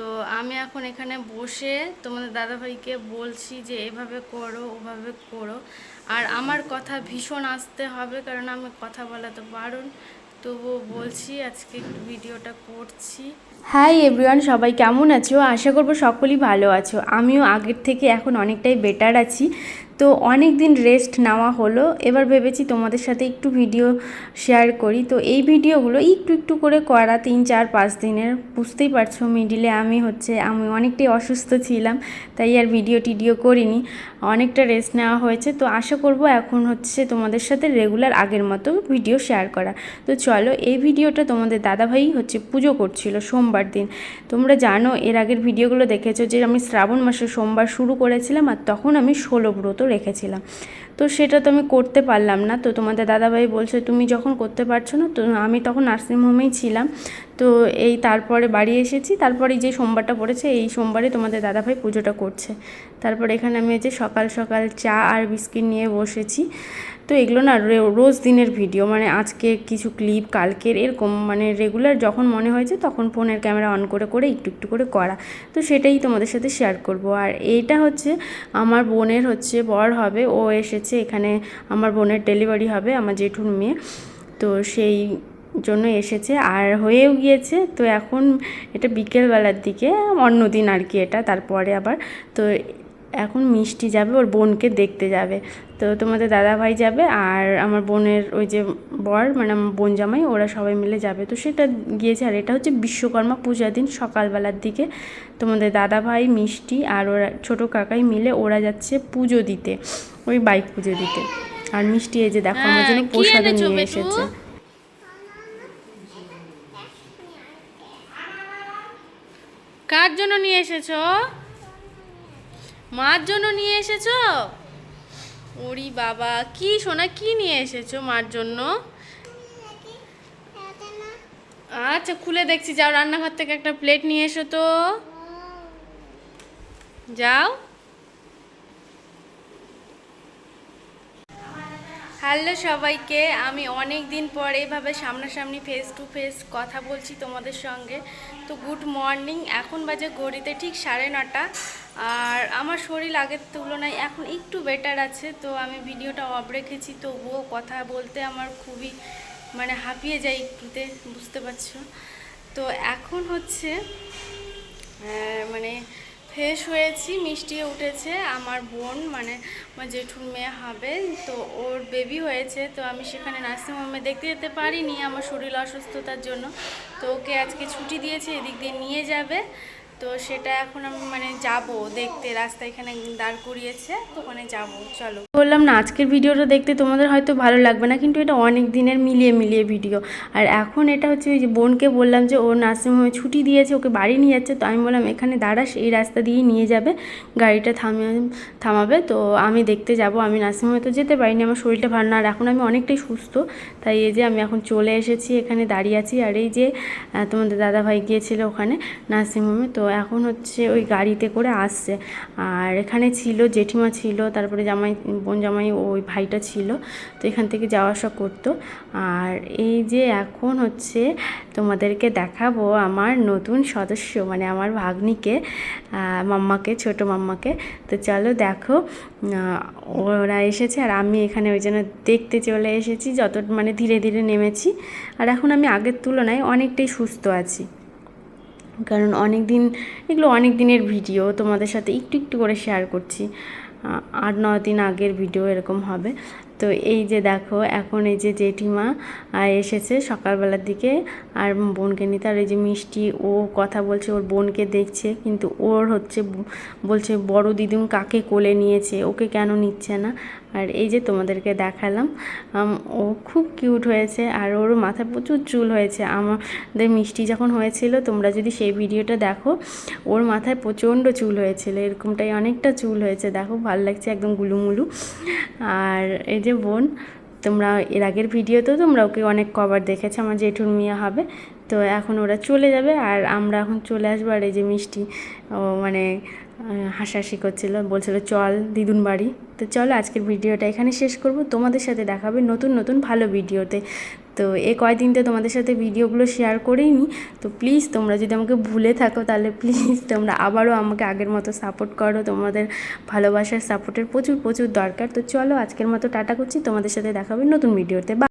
তো আমি এখন এখানে বসে তোমাদের দাদাভাইকে বলছি যে এভাবে করো, ওভাবে করো। আর আমার কথা ভীষণ আসতে হবে, কারণ আমি কথা বলা তো বারণ তবুও বলছি, আজকে একটু ভিডিওটা করছি। হাই এভরিওয়ান সবাই কেমন আছো? আশা করব সকলেই ভালো আছো। আমিও আগের থেকে এখন অনেকটাই বেটার আছি। তো অনেক দিন রেস্ট নেওয়া হলো। এবার ভেবেছি তোমাদের সাথে একটু ভিডিও শেয়ার করি। তো এই ভিডিওগুলো একটু একটু করে করা তিন, চার, পাঁচ দিনের। বুঝতেই পারছ মিডিলে আমি হচ্ছে, আমি অনেকটাই অসুস্থ ছিলাম, তাই আর ভিডিও টিডিও করিনি। অনেকটা রেস্ট নেওয়া হয়েছে। তো আশা করব এখন হচ্ছে তোমাদের সাথে রেগুলার আগের মতো ভিডিও শেয়ার করা। তো চলো এই ভিডিওটা তোমাদের দাদাভাই হচ্ছে পুজো করছিল সোমবার দিন। তোমরা জানো এর আগের ভিডিওগুলো দেখেছ যে আমি শ্রাবণ মাসে সোমবার শুরু করেছিলাম আর তখন আমি ষোলো ব্রত রেখেছিলাম। তো সেটা তো আমি করতে পারলাম না। তো তোমাদের দাদাভাই বলছে, তুমি যখন করতে পারছ না, তো আমি তখন নার্সিংহোমেই ছিলাম। তো এই তারপরে বাড়ি এসেছি। তারপরে যে সোমবারটা পড়েছে, এই সোমবারে তোমাদের দাদাভাই পুজোটা করছে। তারপর এখানে আমি যে সকাল সকাল চা আর বিস্কিট নিয়ে বসেছি। তো এগুলো না রোজ দিনের ভিডিও মানে আজকে কিছু ক্লিপ কালকের এরকম মানে রেগুলার যখন মনে হয়েছে তখন ফোনের ক্যামেরা অন করে করে, একটু একটু করে করা। তো সেটাই তোমাদের সাথে শেয়ার করব। আর এইটা হচ্ছে আমার বোনের হচ্ছে বর হবে, ও এসেছে এখানে, আমার বোনের ডেলিভারি হবে, আমার জেঠুর মেয়ে। তো সেই জন্য এসেছে, আর হয়েও গিয়েছে। তো এখন এটা বিকেলবেলার দিকে, অন্য দিন আর কি এটা, তারপরে আবার। তো এখন মিষ্টি যাবে, ওর বোনকে দেখতে যাবে। তো তোমাদের দাদা ভাই যাবে আর আমার বোনের ওই যে বর মানে আমার বোন জামাই ওরা সবাই মিলে যাবে। তো সেটা গিয়েছে আর এটা হচ্ছে বিশ্বকর্মা পূজার দিন সকালবেলার দিকে। তোমাদের দাদা ভাই মিষ্টি আর ওরা ছোটো কাকাই মিলে ওরা যাচ্ছে পুজো দিতে ওই বাইক পুজো দিতে। আর মিষ্টি এই যে দেখো আমার জন্য হ্যাঁ, এনেছো নিয়ে এসেছে। কার জন্য নিয়ে এসেছ? মার জন্য নিয়ে এসেছ? ওরি বাবা, কি সোনা, কি নিয়ে এসেছ মার জন্য? আচ্ছা খুলে দেখছি। যাও, রান্নাঘর থেকে একটা প্লেট নিয়ে এসো তো। যাও। হ্যালো সবাইকে, আমি অনেক দিন পর এইভাবে সামনাসামনি ফেস টু ফেস কথা বলছি তোমাদের সঙ্গে। তো গুড মর্নিং এখন বাজে ঘড়িতে ঠিক সাড়ে নটা। আর আমার শরীর আগের তুলনায় এখন একটু বেটার আছে, তো আমি ভিডিওটা অফ রেখেছি, তবুও কথা বলতে আমার খুবই মানে হাঁপিয়ে যাই একটুতে, বুঝতে পারছ? তো এখন হচ্ছে মানে ফ্রেশ হয়েছি, মিষ্টি উঠেছে। আমার বোন মানে আমার জেঠুর মেয়ে হবে, তো ওর বেবি হয়েছে, তো আমি সেখানে নার্সিং হোমে দেখতে যেতে পারিনি আমার শরীর অসুস্থতার জন্য। তো ওকে আজকে ছুটি দিয়েছে, এদিক দিয়ে নিয়ে যাবে। তো সেটা এখন আমি মানে যাব দেখতে, রাস্তা এখানে দাঁড় করিয়েছে, তো ওখানে যাব, চলো। বললাম না, আজকের ভিডিওটা দেখতে তোমাদের হয়তো ভালো লাগবে না, কিন্তু এটা অনেক দিনের মিলিয়ে মিলিয়ে ভিডিও। আর এখন এটা হচ্ছে ওই যে বোনকে বললাম যে ও নার্সিংহোমে ছুটি দিয়েছে, ওকে বাড়ি নিয়ে যাচ্ছে, তো আমি বললাম, এখানে দাঁড়াস, এই রাস্তা দিয়েই নিয়ে যাবে, গাড়িটা থামিয়ে থামাবে, তো আমি দেখতে যাব। আমি নার্সিংহোমে তো যেতে পারিনি, আমার শরীরটা ভালো না, আর এখন আমি অনেকটাই সুস্থ, তাই এই যে আমি এখন চলে এসেছি, এখানে দাঁড়িয়ে আছি, আর এই যে তোমাদের দাদাভাই গিয়েছিল ওখানে নার্সিংহোমে, তো এখন হচ্ছে ওই গাড়িতে করে আসছে। আর এখানে ছিল, জেঠিমা ছিল, তারপরে জামাই, বোন জামাই ওই ভাইটা ছিল। তো এখান থেকে যাওয়া আসা করতো। আর এই যে এখন হচ্ছে তোমাদেরকে দেখাবো আমার নতুন সদস্য মানে আমার ভাগ্নিকে মাম্মাকে, ছোট মাম্মাকে। তো চলো দেখো ওরা এসেছে আর আমি এখানে ওই জন্য দেখতে চলে এসেছি, যত মানে ধীরে ধীরে নেমেছি। আর এখন আমি আগের তুলনায় অনেকটাই সুস্থ আছি। কারণ অনেক দিন এগুলো অনেক দিনের ভিডিও, তোমাদের সাথে একটু একটু করে শেয়ার করছি। আট ন দিন আগের ভিডিও এরকম হবে। তো এই যে দেখো, এখন এই যে জেঠিমা এসেছে সকালবেলার দিকে, আর বোনকে নিতে। আর এই যে মিষ্টি, ও কথা বলছে, ওর বোনকে দেখছে, কিন্তু ওর হচ্ছে বলছে, বড় দিদিম কাকে কোলে নিয়েছে? ওকে কেন নিচ্ছে না? আর এই যে তোমাদেরকে দেখালাম ও খুব কিউট হয়েছে আর ওর মাথায় প্রচুর চুল হয়েছে। আমাদের মিষ্টি যখন হয়েছিল, তোমরা যদি সেই ভিডিওটা দেখো, ওর মাথায় প্রচণ্ড চুল হয়েছিল। এরকমটাই অনেকটা চুল হয়েছে। দেখো, ভালো লাগছে একদম গুলুমুলু। আর এই যে বোন, তোমরা এর আগের ভিডিওতেও তোমরা ওকে অনেক কবার দেখেছ, আমার জেঠুর মেয়ে হবে। তো এখন ওরা চলে যাবে আর আমরা এখন চলে আসব আর এই যে মিষ্টি, ও মানে হাসাহাসি করছিল, বলছিল, চল দিদুন বাড়ি তো চলো, আজকের ভিডিওটা এখানে শেষ করব। তোমাদের সাথে দেখাবে নতুন নতুন ভালো ভিডিওতে। তো এ কয়দিন তো তোমাদের সাথে ভিডিওগুলো শেয়ার করেই নি তো প্লিজ তোমরা যদি আমাকে ভুলে থাকো, তাহলে প্লিজ তোমরা আবারও আমাকে আগের মতো সাপোর্ট করো। তোমাদের ভালোবাসার সাপোর্টের প্রচুর প্রচুর দরকার। তো চলো, আজকের মতো টাটা করছি। তোমাদের সাথে দেখাবে নতুন ভিডিওতে। বা